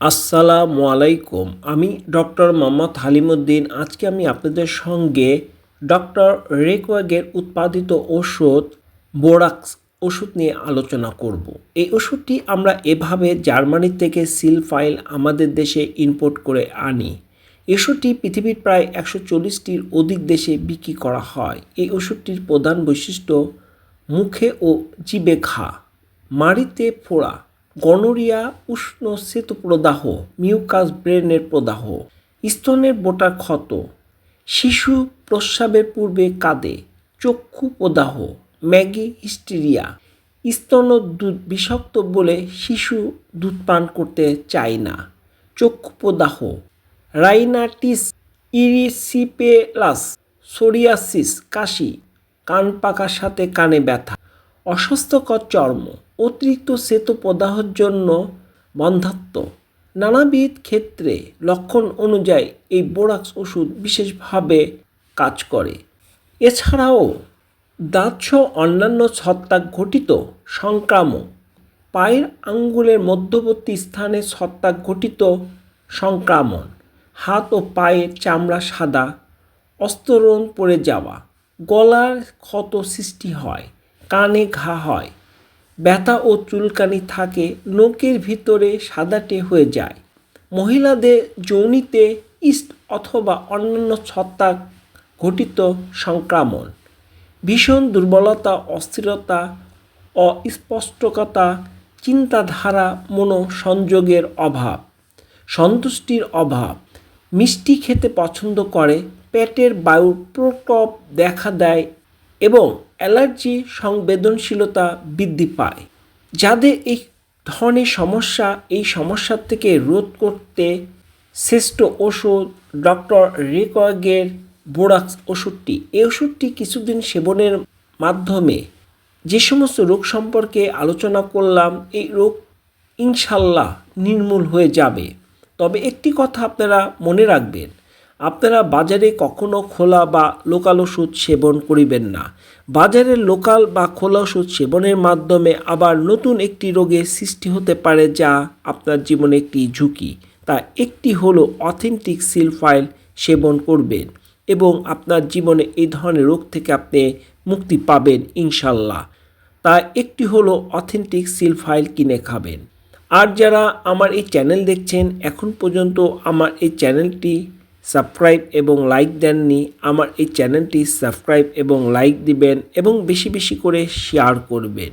আসসালামু আলাইকুম। আমি ডক্টর মোহাম্মদ হালিমুদ্দিন। আজকে আমি আপনাদের সঙ্গে ডক্টর রেকওয়াগের উৎপাদিত ওষুধ, বোরাক্স ওষুধ নিয়ে আলোচনা করব। এই ওষুধটি আমরা এভাবে জার্মানি থেকে সিল ফাইল আমাদের দেশে ইম্পোর্ট করে আনি। ওষুধটি পৃথিবীর প্রায় একশো চল্লিশটির অধিক দেশে বিক্রি করা হয়। এই ওষুধটির প্রধান বৈশিষ্ট্য, মুখে ও জিবে ঘা, মাড়িতে ফোড়া গনোরিয়া উষ্ণ সেতু প্রদাহ, মিউকাস ব্রেনের প্রদাহ, স্তনের বোটার ক্ষত, শিশু প্রস্রাবের পূর্বে কাঁদে, চক্ষু প্রদাহ, ম্যাগি হিস্টেরিয়া, স্তন দুধ বিষাক্ত বলে শিশু দুধ পান করতে চায় না, চক্ষু প্রদাহ, রাইনাটিস ইরিসিপেলাস, সোরিয়াসিস, কাশি, কান পাকার সাথে কানে ব্যথা অস্বাস্থ্যকর চর্ম, অতিরিক্ত শ্বেত প্রদাহের জন্য বন্ধাত্ম। নানাবিধ ক্ষেত্রে লক্ষণ অনুযায়ী এই বোরাক্স ওষুধ বিশেষভাবে কাজ করে। এছাড়াও দাঁতসহ অন্যান্য ছত্রাক ঘটিত সংক্রামক। পায়ের আঙ্গুলের মধ্যবর্তী স্থানে ছত্রাক ঘটিত সংক্রমণ হাত ও পায়ের চামড়া সাদা, অস্তরণ পড়ে যাওয়া, গলার ক্ষত সৃষ্টি হয়। কানে ঘা হয়। ব্যথা ও চুলকানি থাকে নোকের ভিতরে সাদাটে হয়ে যায়। মহিলাদের যৌনিতে ইস্ট অথবা অন্যান্য ছত্রাক ঘটিত সংক্রমণ। ভীষণ দুর্বলতা, অস্থিরতা, অস্পষ্টকতা, চিন্তাধারা মনোসংযোগের অভাব, সন্তুষ্টির অভাব। মিষ্টি খেতে পছন্দ করে, পেটের বায়ুর প্রকোপ দেখা দেয় এবং অ্যালার্জি সংবেদনশীলতা বৃদ্ধি পায়। যাদের এই ধরনের সমস্যা, এই সমস্যার থেকে রোধ করতে শ্রেষ্ঠ ওষুধ ডক্টর রেকগের বোরাক্স ওষুধটি। এই ওষুধটি কিছুদিন সেবনের মাধ্যমে যে সমস্ত রোগ সম্পর্কে আলোচনা করলাম, এই রোগ ইনশাল্লাহ নির্মূল হয়ে যাবে। তবে একটি কথা আপনারা মনে রাখবেন আপনারা বাজারে কখনো খোলা বা লোকাল ওষুধ সেবন করিবেন না। বাজারের লোকাল বা খোলা ওষুধ সেবনের মাধ্যমে আবার নতুন একটি রোগের সৃষ্টি হতে পারে যা আপনার জীবনে একটি ঝুঁকি। তা একটি হলো অথেন্টিক সিল ফাইল সেবন করবেন এবং আপনার জীবনে এই ধরনের রোগ থেকে আপনি মুক্তি পাবেন ইনশাল্লাহ। তা একটি হলো অথেন্টিক সিল ফাইল কিনে খাবেন। আর যারা আমার এই চ্যানেল দেখছেন, এখন পর্যন্ত আমার এই চ্যানেলটি সাবস্ক্রাইব এবং লাইক দেননি, আমার এই চ্যানেলটি সাবস্ক্রাইব এবং লাইক দিবেন এবং বেশি বেশি করে শেয়ার করবেন।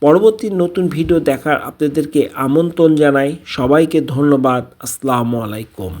পরবর্তী নতুন ভিডিও দেখার আপনাদেরকে আমন্ত্রণ জানাই। সবাইকে ধন্যবাদ। আসসালামু আলাইকুম।